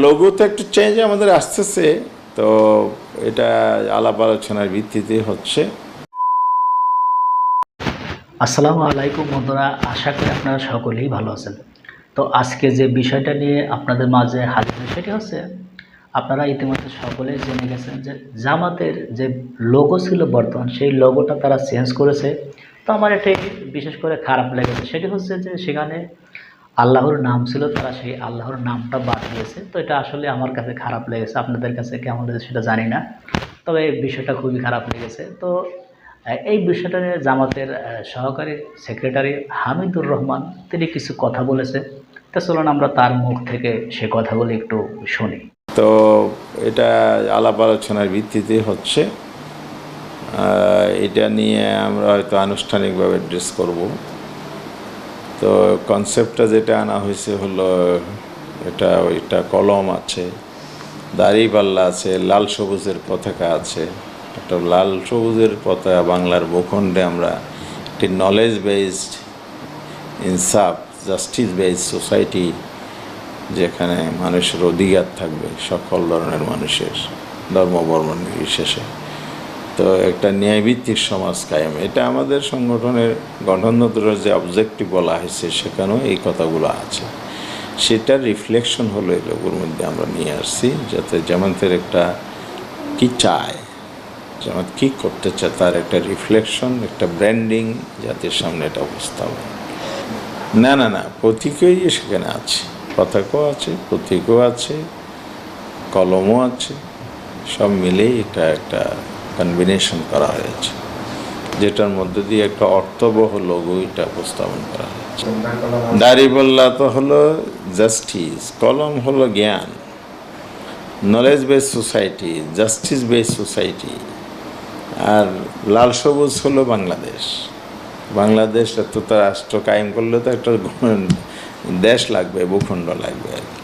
Logo তো একটু change আমাদের আসতেছে, তো এটা আলাপ আলোচনার ভিত্তিতে হচ্ছে। আসসালামু আলাইকুম বন্ধুরা, আশা করি আপনারা সকলেই ভালো আছেন। তো আজকে যে বিষয়টা নিয়ে আপনাদের মাঝে হাজির সেটি হচ্ছে, আপনারা ইতিমধ্যে সকলেই জেনে গেছেন যে জামাতের যে লোগো ছিল বর্তমান, সেই লোগোটা তারা চেঞ্জ করেছে। তো আমার এটাই বিশেষ করে খারাপ লেগেছে। সেটি হচ্ছে যে সেখানে আল্লাহর নাম ছিল, তারা সেই আল্লাহর নামটা বাদ দিয়েছে। তো এটা আসলে আমার কাছে খারাপ লেগেছে, আপনাদের কাছে কেমন লেগেছে সেটা জানি না। তবে এই বিষয়টা খুবই খারাপ লেগেছে। তো এই বিষয়টা নিয়ে জামাতের সহকারী সেক্রেটারি হামিদুর রহমান, তিনি কিছু কথা বলেছে। তা চলুন আমরা তার মুখ থেকে সে কথাগুলো একটু শুনি। তো এটা আলাপ আলোচনার ভিত্তিতে হচ্ছে। এটা নিয়ে আমরা হয়তো আনুষ্ঠানিকভাবে ড্রেস করব। তো কনসেপ্টটা যেটা আনা হয়েছে হলো, এটা ওইটা কলম আছে দাড়িপাল্লা আছে, লাল সবুজের পতাকা আছে। একটা লাল সবুজের পতাকা বাংলার ভূখণ্ডে আমরা একটি নলেজ বেসড ইনসাফ জাস্টিস বেসড সোসাইটি যেখানে মানুষের অধিকার থাকবে, সকল ধরনের মানুষের ধর্ম, বর্ণ নির্বিশেষে। তো একটা ন্যায়ভিত্তিক সমাজ কায়েম। এটা আমাদের সংগঠনের গঠনতন্ত্র যে অবজেক্টিভ বলা হয়েছে, সেখানেও এই কথাগুলো আছে। সেটার রিফ্লেকশন হলো এই লোকের মধ্যে আমরা নিয়ে আসছি, যাতে জামাতের একটা কি চায়, জামাত কী করতে চায়, তার একটা রিফ্লেকশন একটা ব্র্যান্ডিং জাতির সামনে এটা উপস্থাপন না না না, প্রতীকই সেখানে আছে। পতাকাও আছে, প্রতীকও আছে, কলমও আছে, সব মিলেই এটা একটা কম্বিনেশন করা হয়েছে, যেটার মধ্যে দিয়ে একটা অর্থবহ লোগো এটা উপস্থাপন করা হয়েছে। দাড়িবল্লা তো হলো জাস্টিস কলম হলো জ্ঞান knowledge base society justice base society আর লাল সবুজ হলো বাংলাদেশ। বাংলাদেশ এত রাষ্ট্র কায়েম করলে তো একটা দেশ লাগবে, ভূখণ্ড লাগবে আর কি।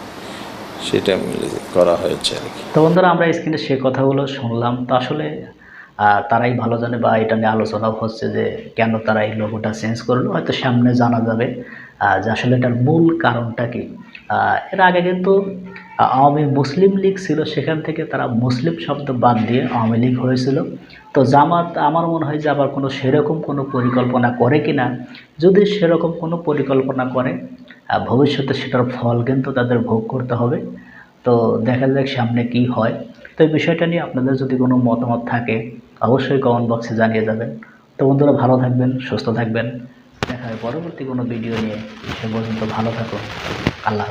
সেটা করা হয়েছে আর কি। তো বন্ধুরা, আমরা স্ক্রিনে সে কথাগুলো শুনলাম। তো আসলে তারাই ভালো জানে বা এটা নিয়ে আলোচনাও হচ্ছে যে কেন তারা এই লোগোটা চেঞ্জ করল, হয়তো সামনে জানা যাবে। যে আসলে এটার মূল কারণটা কি? এর আগে কিন্তু আওয়ামী মুসলিম লীগ ছিল, সেখান থেকে তারা মুসলিম শব্দ বাদ দিয়ে আওয়ামী লীগ হয়েছিল। তো জামাত, আমার মনে হয় যে আবার কোনো সেরকম কোনো পরিকল্পনা করে কি না যদি সেরকম কোনো পরিকল্পনা করে ভবিষ্যতে সেটার ফল কিন্তু তাদের ভোগ করতে হবে। তো দেখা যাক সামনে কি হয়। তো এই বিষয়টা নিয়ে আপনাদের যদি কোনো মতামত থাকে, অবশ্যই কমেন্ট বক্সে জানিয়ে যাবেন তো বন্ধুরা, ভালো থাকবেন, সুস্থ থাকবেন। দেখা হবে পরবর্তী কোনো ভিডিও নিয়ে। সে পর্যন্ত ভালো থাকুন। আল্লাহ